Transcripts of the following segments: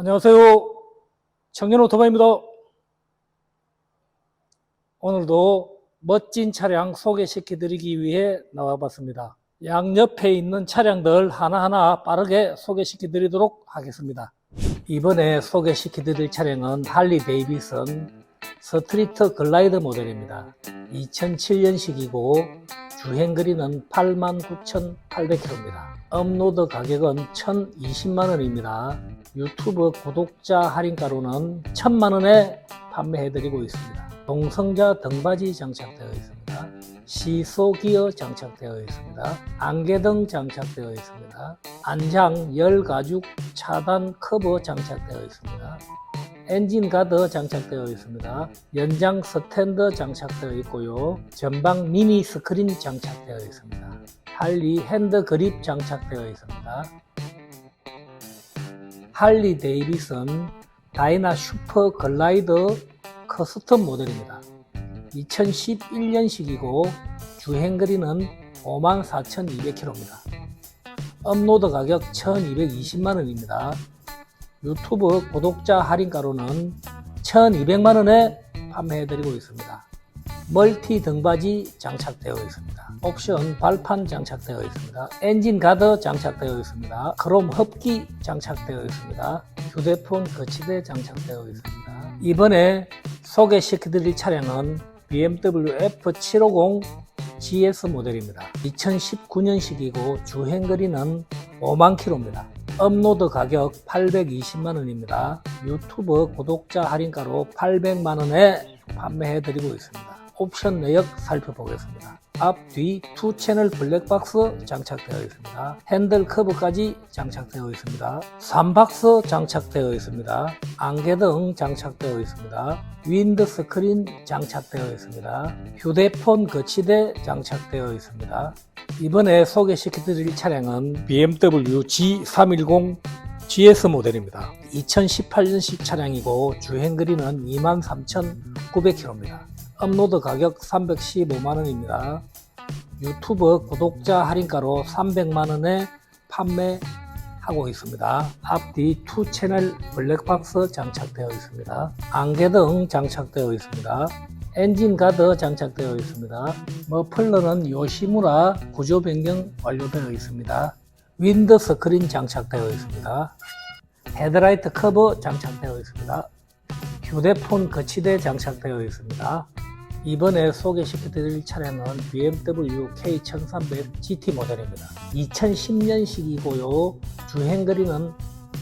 안녕하세요. 청년 오토바이입니다. 오늘도 멋진 차량 소개시켜 드리기 위해 나와 봤습니다. 양옆에 있는 차량들 하나하나 빠르게 소개시켜 드리도록 하겠습니다. 이번에 소개시켜 드릴 차량은 할리 데이비슨 스트리트 글라이더 모델입니다. 2007년식이고 주행거리는 89,800km입니다. 업로드 가격은 1,020만원입니다. 유튜브 구독자 할인가로는 1,000만원에 판매해드리고 있습니다. 동성자 등받이 장착되어 있습니다. 시소 기어 장착되어 있습니다. 안개등 장착되어 있습니다. 안장 열가죽 차단 커버 장착되어 있습니다. 엔진 가드 장착되어 있습니다. 연장 스탠드 장착되어 있고요. 전방 미니 스크린 장착되어 있습니다. 할리 핸드 그립 장착되어 있습니다. 할리 데이비슨 다이나 슈퍼 글라이더 커스텀 모델입니다. 2011년식이고 주행 거리는 54,200km입니다. 업로드 가격 1,220만원입니다. 유튜브 구독자 할인가로는 1,200만원에 판매해드리고 있습니다. 멀티 등받이 장착되어 있습니다. 옵션 발판 장착되어 있습니다. 엔진 가드 장착되어 있습니다. 크롬 흡기 장착되어 있습니다. 휴대폰 거치대 장착되어 있습니다. 이번에 소개시켜드릴 차량은 BMW F750 GS 모델입니다. 2019년식이고 주행거리는 5만 킬로입니다. 업로드 가격 820만원입니다. 유튜브 구독자 할인가로 800만원에 판매해드리고 있습니다. 옵션 내역 살펴보겠습니다. 앞, 뒤, 투 채널 블랙박스 장착되어 있습니다. 핸들 커브까지 장착되어 있습니다. 3박스 장착되어 있습니다. 안개등 장착되어 있습니다. 윈드 스크린 장착되어 있습니다. 휴대폰 거치대 장착되어 있습니다. 이번에 소개시켜드릴 차량은 BMW G310 GS 모델입니다. 2018년식 차량이고 주행거리는 23,900km입니다. 업로드 가격 315만원입니다. 유튜브 구독자 할인가로 300만원에 판매하고 있습니다. 앞뒤 투 채널 블랙박스 장착되어 있습니다. 안개등 장착되어 있습니다. 엔진 가드 장착되어 있습니다. 머플러는 요시무라 구조 변경 완료되어 있습니다. 윈드 스크린 장착되어 있습니다. 헤드라이트 커버 장착되어 있습니다. 휴대폰 거치대 장착되어 있습니다. 이번에 소개시켜드릴 차량은 BMW K1300 GT 모델입니다. 2010년식이고요. 주행거리는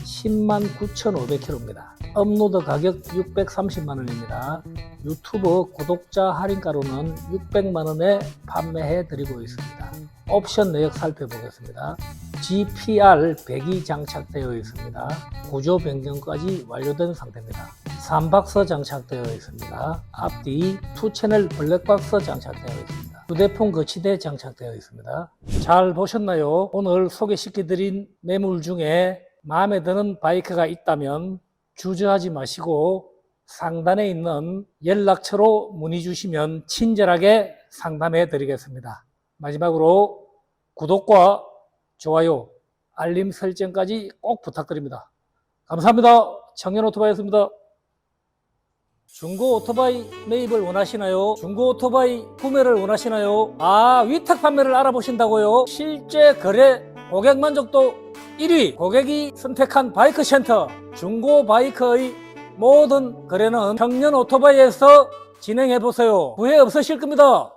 10만 9,500km입니다. 업로드 가격 630만원입니다. 유튜브 구독자 할인가로는 600만원에 판매해 드리고 있습니다. 옵션 내역 살펴보겠습니다. GPR 100이 장착되어 있습니다. 구조 변경까지 완료된 상태입니다. 3박스 장착되어 있습니다. 앞뒤 투 채널 블랙박스 장착되어 있습니다. 휴대폰 거치대 장착되어 있습니다. 잘 보셨나요? 오늘 소개시켜드린 매물 중에 마음에 드는 바이크가 있다면 주저하지 마시고 상단에 있는 연락처로 문의 주시면 친절하게 상담해 드리겠습니다. 마지막으로 구독과 좋아요, 알림 설정까지 꼭 부탁드립니다. 감사합니다. 청년 오토바이였습니다. 중고 오토바이 매입을 원하시나요? 중고 오토바이 구매를 원하시나요? 아, 위탁 판매를 알아보신다고요? 실제 거래 고객 만족도 1위 고객이 선택한 바이크 센터 중고 바이크의 모든 거래는 청년 오토바이에서 진행해 보세요. 후회 없으실 겁니다.